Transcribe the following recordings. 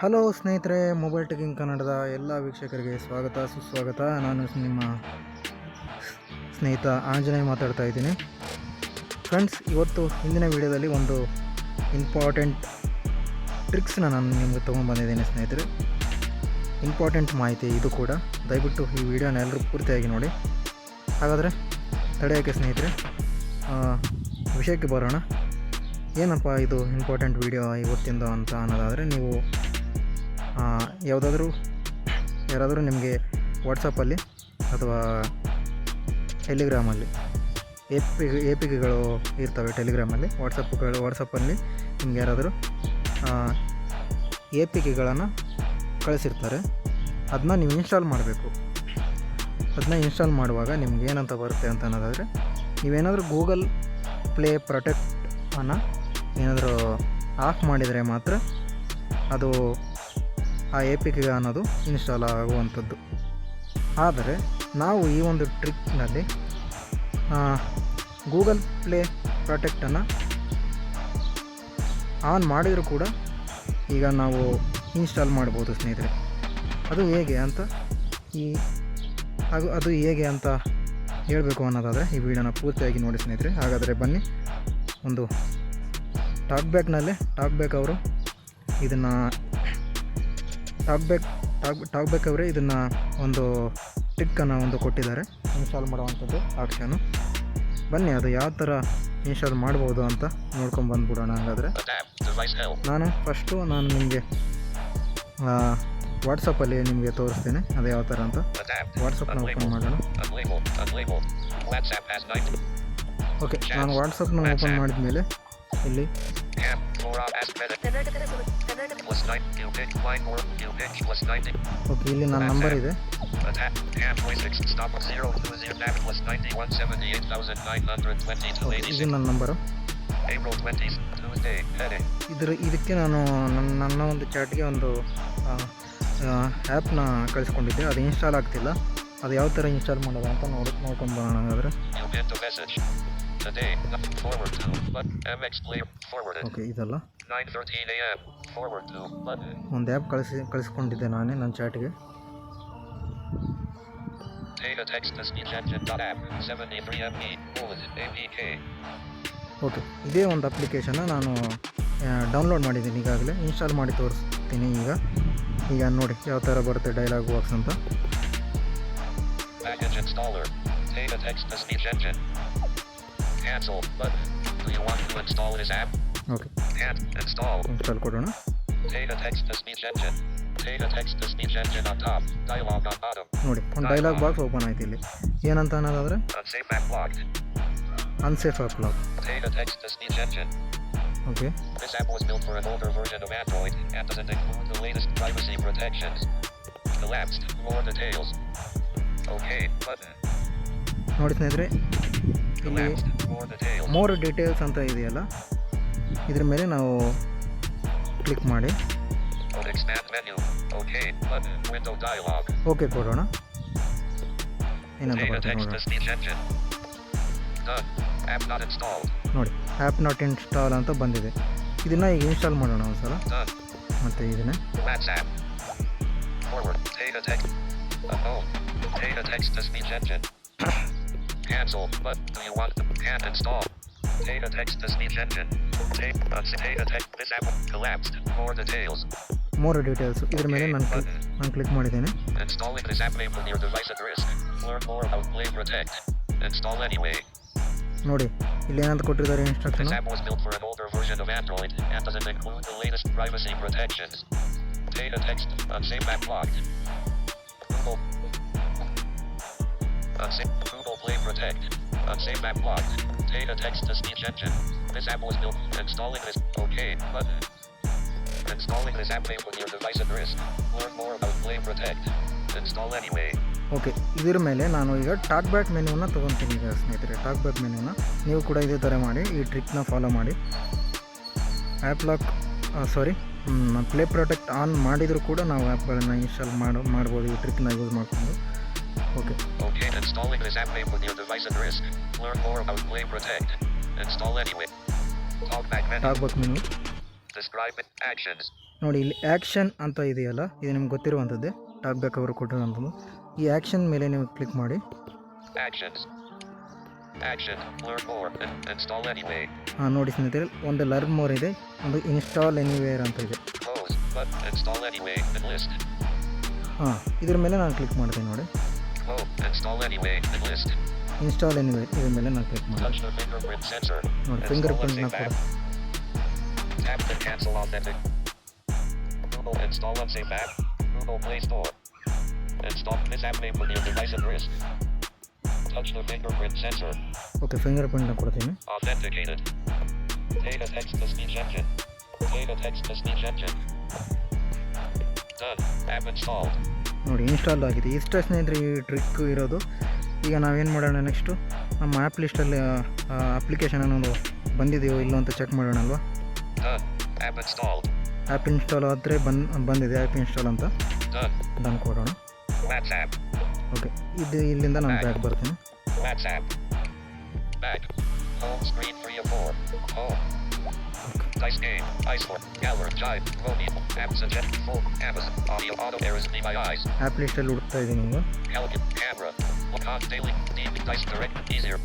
Hello ಸ್ನೇಹಿತರೆ mobile ಟೆಕಿಂಗ್ ಕನ್ನಡದ ಎಲ್ಲ ವೀಕ್ಷಕರಿಗೆ ಸ್ವಾಗತ, ಸುಸ್ವಾಗತ. ನಾನು ನಿಮ್ಮ ಸ್ನೇಹಿತ ಆಂಜನೇಯ ಮಾತಾಡ್ತಾ ಇದ್ದೀನಿ. ಫ್ರೆಂಡ್ಸ್ ಇವತ್ತು ಹಿಂದಿನ ವಿಡಿಯೋದಲ್ಲಿ ಒಂದು ಇಂಪಾರ್ಟೆಂಟ್ ಟ್ರಿಕ್ಸ್ನ ನಾನು ನಿಮಗೆ ತೊಗೊಂಡ್ಬಂದಿದ್ದೀನಿ ಸ್ನೇಹಿತರೆ. ಇಂಪಾರ್ಟೆಂಟ್ ಮಾಹಿತಿ ಇದು ಕೂಡ. ದಯವಿಟ್ಟು ಈ ವಿಡಿಯೋನ ಎಲ್ಲರೂ ಪೂರ್ತಿಯಾಗಿ ನೋಡಿ. ಹಾಗಾದರೆ ತಡೆಯೋಕ್ಕೆ ಸ್ನೇಹಿತರೆ. ವಿಷಯಕ್ಕೆ ಬರೋಣ. ಏನಪ್ಪ ಇದು ಇಂಪಾರ್ಟೆಂಟ್ ವಿಡಿಯೋ ಇವತ್ತಿಂದ ಅಂತ ಅನ್ನೋದಾದರೆ, ನೀವು ಯಾವುದಾದ್ರೂ ಯಾರಾದರೂ ನಿಮಗೆ ವಾಟ್ಸಪ್ಪಲ್ಲಿ ಅಥವಾ ಟೆಲಿಗ್ರಾಮಲ್ಲಿ ಎ ಪಿ ಎ ಪಿ ಗಳು ಇರ್ತವೆ ಟೆಲಿಗ್ರಾಮಲ್ಲಿ ವಾಟ್ಸಪ್ಗಳು ವಾಟ್ಸಪ್ಪಲ್ಲಿ ನಿಮ್ಗೆ ಯಾರಾದರೂ ಎ ಪಿ ಕೆಗಳನ್ನು ಕಳಿಸಿರ್ತಾರೆ. ಅದನ್ನ ನೀವು ಇನ್ಸ್ಟಾಲ್ ಮಾಡಬೇಕು. ಅದನ್ನ ಇನ್ಸ್ಟಾಲ್ ಮಾಡುವಾಗ ನಿಮ್ಗೆ ಏನಂತ ಬರುತ್ತೆ ಅಂತ ಅನ್ನೋದಾದರೆ, ನೀವೇನಾದರೂ ಗೂಗಲ್ ಪ್ಲೇ ಪ್ರೊಟೆಕ್ಟನ್ನು ಏನಾದರೂ ಆಫ್ ಮಾಡಿದರೆ ಮಾತ್ರ ಅದು ಆ ಎ ಪಿ ಕೆ ಅನ್ನೋದು ಇನ್ಸ್ಟಾಲ್ ಆಗುವಂಥದ್ದು. ಆದರೆ, ನಾವು ಈ ಒಂದು ಟ್ರಿಕ್ನಲ್ಲಿ ಗೂಗಲ್ ಪ್ಲೇ ಪ್ರಾಟೆಕ್ಟನ್ನು ಆನ್ ಮಾಡಿದರೂ ಕೂಡ ಈಗ ನಾವು ಇನ್ಸ್ಟಾಲ್ ಮಾಡ್ಬೋದು ಸ್ನೇಹಿತರೆ. ಅದು ಹೇಗೆ ಅಂತ ಈ, ಅದು ಅದು ಹೇಗೆ ಅಂತ ಹೇಳಬೇಕು ಅನ್ನೋದಾದರೆ ಈ ವಿಡಿಯೋನ ಪೂರ್ತಿಯಾಗಿ ನೋಡಿ ಸ್ನೇಹಿತರೆ. ಹಾಗಾದರೆ ಬನ್ನಿ, ಒಂದು ಟಾಕ್ ಬ್ಯಾಕ್ನಲ್ಲೇ ಟಾಕ್ ಬ್ಯಾಕ್ ಅವರು ಇದನ್ನು talk back talk talk back ಅವರೇ ಇದನ್ನು ಒಂದು ಟಿಕ್ಕನ್ನು ಒಂದು ಕೊಟ್ಟಿದ್ದಾರೆ ಇನ್ಸ್ಟಾಲ್ ಮಾಡುವಂಥದ್ದು ಆಪ್ಷನು ಬನ್ನಿ, ಅದು ಯಾವ ಥರ ಇನ್ಸ್ಟಾಲ್ ಮಾಡ್ಬೋದು ಅಂತ ನೋಡ್ಕೊಂಡು ಬಂದ್ಬಿಡೋಣ ಹಾಗಾದರೆ. ನಾನು ಫಸ್ಟು ನಾನು ನಿಮಗೆ ವಾಟ್ಸಪ್ಪಲ್ಲಿ ನಿಮಗೆ ತೋರಿಸ್ತೇನೆ, ಅದು ಯಾವ ಥರ ಅಂತ. ವಾಟ್ಸಪ್ನ ಓಪನ್ ಮಾಡೋಣ Unlabeled. Unlabeled. WhatsApp has 9. Okay ನಾನು ವಾಟ್ಸಪ್ನ ಓಪನ್ ಮಾಡಿದ ಮೇಲೆ ಇಲ್ಲಿ App. Laura as medic. Plus 9. You pick. Line or you pick. Plus 90. Okay ಇಲ್ಲಿ ನನ್ನ ನಂಬರ್ ಇದೆ Adapt. App. Voice 6. Stop. 0. 2 0. App. Plus 91. 78,920. Okay 86. ಇದು ನನ್ನ number April 20th. Tuesday. Heading. ಇದ್ರ ಇದಕ್ಕೆ ನಾನು ನನ್ನ ನನ್ನ ಒಂದು ಚಾಟ್ಗೆ ಒಂದು ಆ್ಯಪ್ನ ಕಳಿಸ್ಕೊಂಡಿದ್ದೆ ಅದು ಇನ್ಸ್ಟಾಲ್ ಆಗ್ತಿಲ್ಲ ಅದು ಯಾವ ಥರ ಇನ್ಸ್ಟಾಲ್ ಮಾಡೋದು ಅಂತ ನೋಡಿ ನೋಡ್ಕೊಂಡು ಬರೋಣ ಹಾಗಾದರೆ The. Today. Forward to. button MX player Forwarded. Okay ಇದಲ್ಲ 9:13 a.m. Forward to. Button. ಒಂದು ಆ್ಯಪ್ ಕಳಿಸಿ ಕಳಿಸ್ಕೊಂಡಿದ್ದೆ ನಾನೇ ನನ್ನ ಚಾಟ್ಗೆ Data text to speech engine dot app 73 MB bullet APK okay ಇದೇ ಒಂದು ಅಪ್ಲಿಕೇಶನ್ನ ನಾನು ಡೌನ್ಲೋಡ್ ಮಾಡಿದ್ದೀನಿ ಈಗಾಗಲೇ ಇನ್ಸ್ಟಾಲ್ ಮಾಡಿ ತೋರಿಸ್ತೀನಿ ಈಗ ಈಗ ನೋಡಿ ಯಾವ ಥರ ಬರುತ್ತೆ ಡೈಲಾಗ್ ಬಾಕ್ಸ್ ಅಂತ package installer data text to speech engine cancel button do you want to install this app okay can't install install ಕೊಡೋಣ data text to speech engine data text to speech engine on top dialog on bottom ನೋಡಿ ಒಂದು dialogue box open ಆಯ್ತು ಇಲ್ಲಿ ಏನಂತ ಅನ್ನೋದಾದರೆ unsafe app locked unsafe app lock data text to speech engine okay this app was built for an older version of Android and doesn't include the latest privacy protections collapsed more details okay button ನೋಡಿ ಸ್ನೇಹಿತರೆ more details ಅಂತ ಇದೆಯಲ್ಲ? ಇದ್ರ ಮೇಲೆ ನಾವು click ಮಾಡಿ. Okay okay ಕೊಡೋಣ not ನೋಡಿ ಆ್ಯಪ್ ನಾಟ್ ಇನ್ಸ್ಟಾಲ್ ಅಂತ ಬಂದಿದೆ. ಇದನ್ನ ಈಗ ಇನ್ಸ್ಟಾಲ್ ಮಾಡೋಣ ಒಂದು ಸಲ ಮತ್ತು ಇದನ್ನ. ಎಕ್ಸ್ಪ್ರೆಸ್ ನೀನ್ charger Cancel. But do you want to can't install? Data text to speech engine. Data, uh, data text. This app collapsed. More details. More details ಇದ್ರ ಮೇಲೆ ನಾನು ಕ್ಲಿಕ್ ನಾನು ಕ್ಲಿಕ್ ಮಾಡಿದ್ದೇನೆ Installing this app may put your device at risk. Learn more about Play Protect. Install anyway. ನೋಡಿ ಇಲ್ಲಿ ಏನಂತ ಕೊಟ್ಟಿದ್ದಾರೆ This instruction app was built for an older version of Android and doesn't include the latest privacy protections. Data text, unsafe app locked. Google. Unsafe, Google Play Protect. Unsafe app locked. Data text to speech engine. This app was built. Installing this. Okay button. Installing this app may put your device at risk. Learn more about Play Protect. Install anyway. Okay ಇದ್ರ ಮೇಲೆ ನಾನು ಈಗ talk back ಮೆನ್ಯೂನ ತೊಗೊತೀನಿ ಈಗ ಸ್ನೇಹಿತರೆ talk back ಮೆನ್ಯೂನ ನೀವು ಕೂಡ ಇದೇ ಥರ ಮಾಡಿ ಈ ಟ್ರಿಕ್ನ ಫಾಲೋ ಮಾಡಿ app lock sorry play protect on ಮಾಡಿದರೂ ಕೂಡ ನಾವು ಆ್ಯಪ್ಗಳನ್ನು ಇನ್ಸ್ಟಾಲ್ ಮಾಡೋ ಮಾಡ್ಬೋದು ಈ ಟ್ರಿಕ್ನ ಯೂಸ್ ಮಾಡಿಕೊಂಡು okay Okay, installing this app may put your device at risk. Learn more about Play Protect. Install anyway. Talkback menu. Talkback menu. Menu Describe. Actions. ನೋಡಿ ಇಲ್ಲಿ ಆ್ಯಕ್ಷನ್ ಅಂತ ಇದೆಯಲ್ಲ ಇದು ನಿಮ್ಗೆ ಗೊತ್ತಿರುವಂಥದ್ದೇ ಟಾಕ್ ಬ್ಯಾಕ್ ಅವರು ಕೊಟ್ಟಿರುವಂಥದ್ದು ಈ ಆ್ಯಕ್ಷನ್ ಮೇಲೆ ನೀವು ಕ್ಲಿಕ್ ಮಾಡಿ Actions. Action. Learn more. Install anyway. ಹಾಂ ನೋಡಿ ಸ್ನೇಹಿತರೆ ಒಂದು ಲರ್ನ್ ಮೋರ್ ಇದೆ ಒಂದು ಇನ್ಸ್ಟಾಲ್ ಎನಿವೇರ್ ಅಂತ ಇದೆ Close. But install anyway. In list. ಹಾಂ ಇದ್ರ ಮೇಲೆ ನಾನು ಕ್ಲಿಕ್ ಮಾಡ್ತೀನಿ ನೋಡಿ Oh, install anyway. In list. Install anywhere ಇದ್ರ ಮೇಲೆ ನಾನು ಕ್ಲಿಕ್ ಮಾಡಿ Touch the fingerprint sensor. ನೋಡಿ Install ಫಿಂಗರ್ and ಪ್ರಿಂಟ್ನ save ಕೂಡ app. Tap to cancel authentic. Google install and save app. Google Play Store. Install this app may put your device at risk. Touch the fingerprint sensor. Okay finger ಪ್ರಿಂಟ್ನ ಕೊಡ್ತೀನಿ Authenticated. Data text to speech engine. Data text to speech engine. Done. App installed. ನೋಡಿ install ಆಗಿದೆ. ಇಷ್ಟ ಸ್ನೇಹಿತರೆ ಈ trick ಇರೋದು. ಈಗ ನಾವೇನು ಮಾಡೋಣ ನೆಕ್ಸ್ಟು ನಮ್ಮ ಆ್ಯಪ್ ಲಿಸ್ಟಲ್ಲಿ ಅಪ್ಲಿಕೇಶನ್ ಅನ್ನೋದು ಬಂದಿದೆಯೋ ಇಲ್ಲೋ ಅಂತ ಚೆಕ್ ಮಾಡೋಣ ಅಲ್ವಾ? ಆ್ಯಪ್ ಇನ್ಸ್ಟಾಲ್ ಆದರೆ ಬಂದು ಬಂದಿದೆ ಆ್ಯಪ್ ಇನ್ಸ್ಟಾಲ್ ಅಂತ. ಬಂದು ಡನ್ ಕೊಡೋಣ. ಓಕೆ ಇದು ಇಲ್ಲಿಂದ ನಾನು ಬ್ಯಾಗ್ ಬರ್ತೀನಿ. Dice game. Ice War. Gallery. Jive. Mobile. App suggest. Full. Amazon. Audio. Auto errors. Be my eyes. App ಲಿಸ್ಟಲ್ಲಿ ಹುಡುಕ್ತಾ ಇದ್ದೀನಿ ಈಗ Pelican. Camera. Look on daily. Deep. Dice direct. Easier.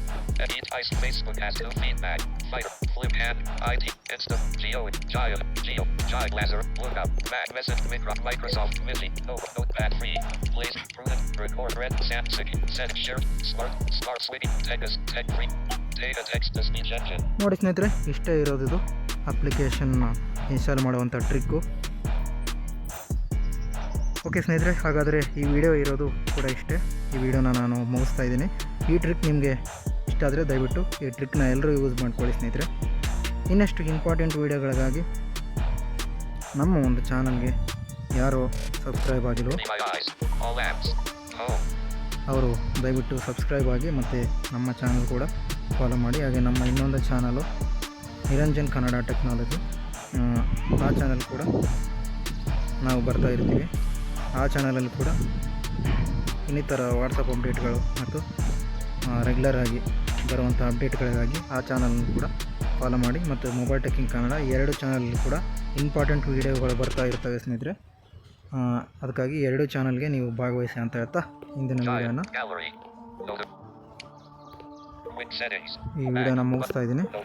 At each Ice. Facebook has new feedback. Fighter. Flip hand. ID. Insta. Geo. Giant. Geo. Giant Laser. Lookup. Mac. Message. Micro. Microsoft. Missy. Note. Notepad free. Please. Prudent. Record. Red. Samsung. Send. Share. Smart. Smart. Swiggy. Text. Tech free. Data text to speech engine. ನೋಡಿ ಸ್ನೇಹಿತರೆ ಇಷ್ಟೇ ಇರೋದು ಇದು ಅಪ್ಲಿಕೇಶನ್ನ install ಮಾಡುವಂಥ trick okay ಸ್ನೇಹಿತರೆ ಹಾಗಾದರೆ ಈ ವಿಡಿಯೋ ಇರೋದು ಕೂಡ ಇಷ್ಟೇ. ಈ ವಿಡಿಯೋನ ನಾನು ಮುಗಿಸ್ತಾ ಇದ್ದೀನಿ. ಈ ಟ್ರಿಕ್ ನಿಮಗೆ ಇಷ್ಟ ಆದರೆ ದಯವಿಟ್ಟು ಈ ಟ್ರಿಕ್ನ ಎಲ್ಲರೂ ಯೂಸ್ ಮಾಡ್ಕೊಳ್ಳಿ ಸ್ನೇಹಿತರೆ. ಇನ್ನಷ್ಟು ಇಂಪಾರ್ಟೆಂಟ್ ವಿಡಿಯೋಗಳಿಗಾಗಿ ನಮ್ಮ ಒಂದು ಚಾನಲ್ಗೆ ಯಾರು ಸಬ್ಸ್ಕ್ರೈಬ್ ಆಗಿಲ್ವೋ apps. Home. ಅವರು ದಯವಿಟ್ಟು ಸಬ್ಸ್ಕ್ರೈಬ್ ಆಗಿ ಮತ್ತು ನಮ್ಮ ಚಾನಲ್ ಕೂಡ ಫಾಲೋ ಮಾಡಿ. ಹಾಗೆ ನಮ್ಮ ಇನ್ನೊಂದು ಚಾನಲು ನಿರಂಜನ್ ಕನ್ನಡ ಟೆಕ್ನಾಲಜಿ. ಆ ಚಾನಲ್ ಕೂಡ ನಾವು ಬರ್ತಾ ಇರ್ತೀವಿ. ಆ ಚಾನಲಲ್ಲಿ ಕೂಡ ಇನ್ನಿತರ ವಾಟ್ಸಪ್ ಅಪ್ಡೇಟ್ಗಳು ಮತ್ತು ರೆಗ್ಯುಲರ್ ಆಗಿ ಬರುವಂಥ ಅಪ್ಡೇಟ್ಗಳಿಗಾಗಿ ಆ ಚಾನಲನ್ನು ಕೂಡ ಫಾಲೋ ಮಾಡಿ ಮತ್ತು ಮೊಬೈಲ್ ಟೆಕ್ಕಿಂಗ್ ಕನ್ನಡ ಎರಡು ಚಾನಲಲ್ಲಿ ಕೂಡ ಇಂಪಾರ್ಟೆಂಟ್ ವೀಡಿಯೋಗಳು ಬರ್ತಾ ಇರ್ತವೆ ಸ್ನೇಹಿತರೆ. ಅದಕ್ಕಾಗಿ ಎರಡು ಚಾನಲ್ಗೆ ನೀವು ಭಾಗವಹಿಸಿ ಅಂತ ಹೇಳ್ತಾ ಇಂದಿನ ವಿಡಿಯೋನ ಈ ನಾವು ಮೂವ್ತಾ ಇದೀನಿ. ಇದ್ದೀನಿ.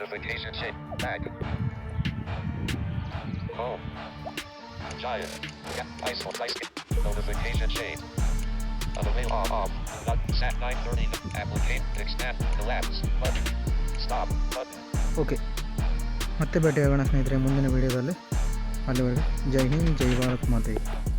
ಲ್ಯಾಬ್ಸ್. Stop okay. ಮತ್ತೆ ಭೇಟಿ ಆಗೋಣ ಸ್ನೇಹಿತರೆ ಮುಂದಿನ ವಿಡಿಯೋದಲ್ಲಿ. ಅಲ್ಲಿವರೆಗೆ ಜೈ ಹಿಂದ್ ಜೈ ಭಾರತ್. ಮಾತೆ.